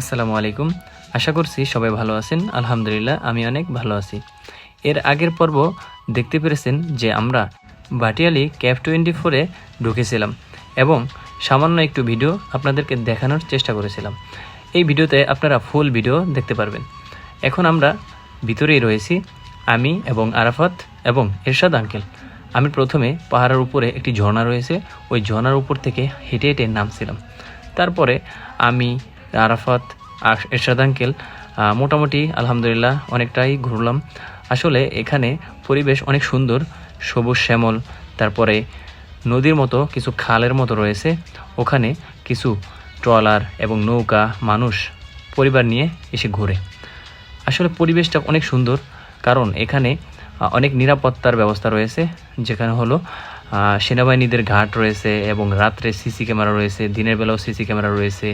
আসসালামু আলাইকুম। আশা করছি সবাই ভালো আছেন। আলহামদুলিল্লাহ, আমি অনেক ভালো আছি। এর আগের পর্ব দেখতে পেরেছেন যে আমরা বাটিয়ালি ক্যাফ টোয়েন্টি ফোরে ঢুকেছিলাম এবং সামান্য একটু ভিডিও আপনাদেরকে দেখানোর চেষ্টা করেছিলাম। এই ভিডিওতে আপনারা ফুল ভিডিও দেখতে পারবেন। এখন আমরা ভিতরেই রয়েছি, আমি এবং আরাফাত এবং এরশাদ আঙ্কেল। আমি প্রথমে পাহাড়ের উপরে একটি ঝর্ণা রয়েছে, ওই ঝর্ণার উপর থেকে হেঁটে হেঁটে নামছিলাম। তারপরে আমি আরাফাত আর এরশাদ আঙ্কেল মোটামুটি আলহামদুলিল্লাহ অনেকটাই ঘুরলাম। আসলে এখানে পরিবেশ অনেক সুন্দর, সবুজ শ্যামল, তারপরে নদীর মতো কিছু খালের মতো রয়েছে। ওখানে কিছু ট্রলার এবং নৌকা, মানুষ, পরিবার নিয়ে এসে ঘোরে। আসলে পরিবেশটা অনেক সুন্দর, কারণ এখানে অনেক নিরাপত্তার ব্যবস্থা রয়েছে। যেখানে হলো সেনাবাহিনীদের ঘাট রয়েছে এবং রাত্রে সিসি ক্যামেরা রয়েছে, দিনের বেলাও সিসি ক্যামেরা রয়েছে।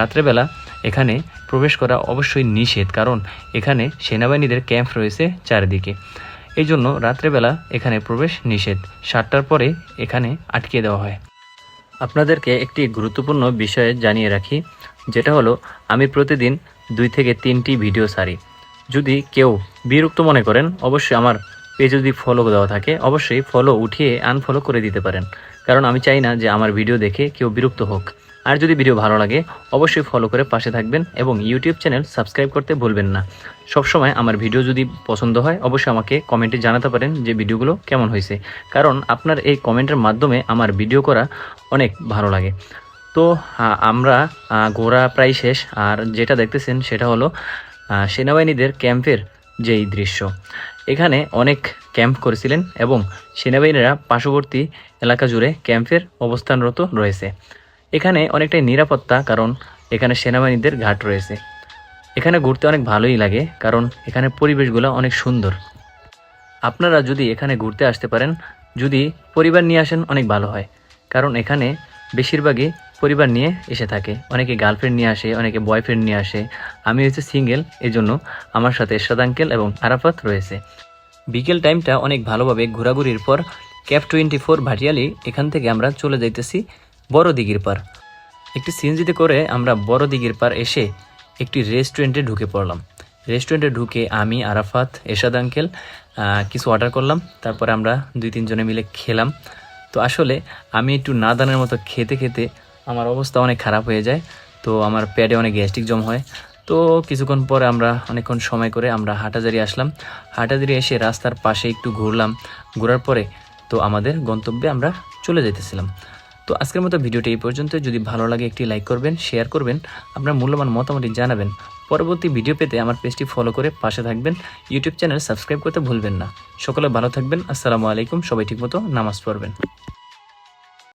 রাত্রেবেলা এখানে প্রবেশ করা অবশ্যই নিষেধ, কারণ এখানে সেনাবাহিনীদের ক্যাম্প রয়েছে চারিদিকে। এই জন্য রাত্রেবেলা এখানে প্রবেশ নিষেধ। সাতটার পরে এখানে আটকে দেওয়া হয়। আপনাদেরকে একটি গুরুত্বপূর্ণ বিষয়ে জানিয়ে রাখি, যেটা হলো, আমি প্রতিদিন দুই থেকে তিনটি ভিডিও সারি যদি কেউ বিরক্ত মনে করেন, অবশ্যই আমার পেজে যদি ফলো দেওয়া থাকে, অবশ্যই ফলো উঠিয়ে আনফলো করে দিতে পারেন। কারণ আমি চাই না যে আমার ভিডিও দেখে কেউ বিরক্ত হোক। আর যদি ভিডিও ভালো লাগে, অবশ্যই ফলো করে পাশে থাকবেন এবং ইউটিউব চ্যানেল সাবস্ক্রাইব করতে ভুলবেন না। সবসময় আমার ভিডিও যদি পছন্দ হয়, অবশ্যই আমাকে কমেন্টে জানাতে পারেন যে ভিডিওগুলো কেমন হয়েছে। কারণ আপনার এই কমেন্টের মাধ্যমে আমার ভিডিও করা অনেক ভালো লাগে। তো আমরা ঘোরা প্রায় শেষ। আর যেটা দেখতেছেন সেটা হলো সেনাবাহিনীদের ক্যাম্পের যেই দৃশ্য। এখানে অনেক ক্যাম্প করেছিলেন এবং সেনাবাহিনীরা পার্শ্ববর্তী এলাকা জুড়ে ক্যাম্পের অবস্থানরত রয়েছে। এখানে অনেকটাই নিরাপত্তা, কারণ এখানে সেনাবাহিনীদের ঘাট রয়েছে। এখানে ঘুরতে অনেক ভালোই লাগে, কারণ এখানে পরিবেশগুলো অনেক সুন্দর। আপনারা যদি এখানে ঘুরতে আসতে পারেন, যদি পরিবার নিয়ে আসেন, অনেক ভালো হয়। কারণ এখানে বেশিরভাগই পরিবার নিয়ে এসে থাকে। অনেকে গার্লফ্রেন্ড নিয়ে আসে, অনেকে বয়ফ্রেন্ড নিয়ে আসে। আমি হচ্ছে সিঙ্গেল এই জন্য আমার সাথে এরশাদ আঙ্কেল এবং আরাফাত রয়েছে। বিকেল টাইমটা অনেক ভালোভাবে ঘোরাঘুরির পর ক্যাফ টোয়েন্টি ফোর ভাটিয়ালি এখান থেকে আমরা চলে যাইতেছি। বড় দিঘির পার। একটি সিএনজিতে করে আমরা বড় দিঘির পার এসে একটি রেস্টুরেন্টে ঢুকে পড়লাম। রেস্টুরেন্টে ঢুকে আমি, আরাফাত, এরশাদ আঙ্কেল কিছু অর্ডার করলাম। তারপরে আমরা দুই তিনজনে মিলে খেলাম। তো আসলে আমি একটু নাদানের মতো খেতে খেতে আমার অবস্থা অনেক খারাপ হয়ে যায়। তো আমার পেটে অনেক গ্যাস্ট্রিক জম হয়। তো কিছুক্ষণ পরে আমরা অনেকক্ষণ সময় করে আমরা হাটাজারি আসলাম। হাটাজারি এসে রাস্তার পাশে একটু ঘুরলাম। ঘোরার পরে তো আমাদের গন্তব্যে আমরা চলে যেতেছিলাম তো আজকের মতো ভিডিওটি এই পর্যন্ত। যদি ভালো লাগে একটি লাইক করবেন, শেয়ার করবেন, আপনার মূল্যবান মতামতি জানাবেন। পরবর্তী ভিডিও পেতে আমার পেজটি ফলো করে পাশে থাকবেন। ইউটিউব চ্যানেল সাবস্ক্রাইব করতে ভুলবেন না। সকলে ভালো থাকবেন। আসসালামু আলাইকুম। সবাই ঠিকমতো নামাজ পড়বেন।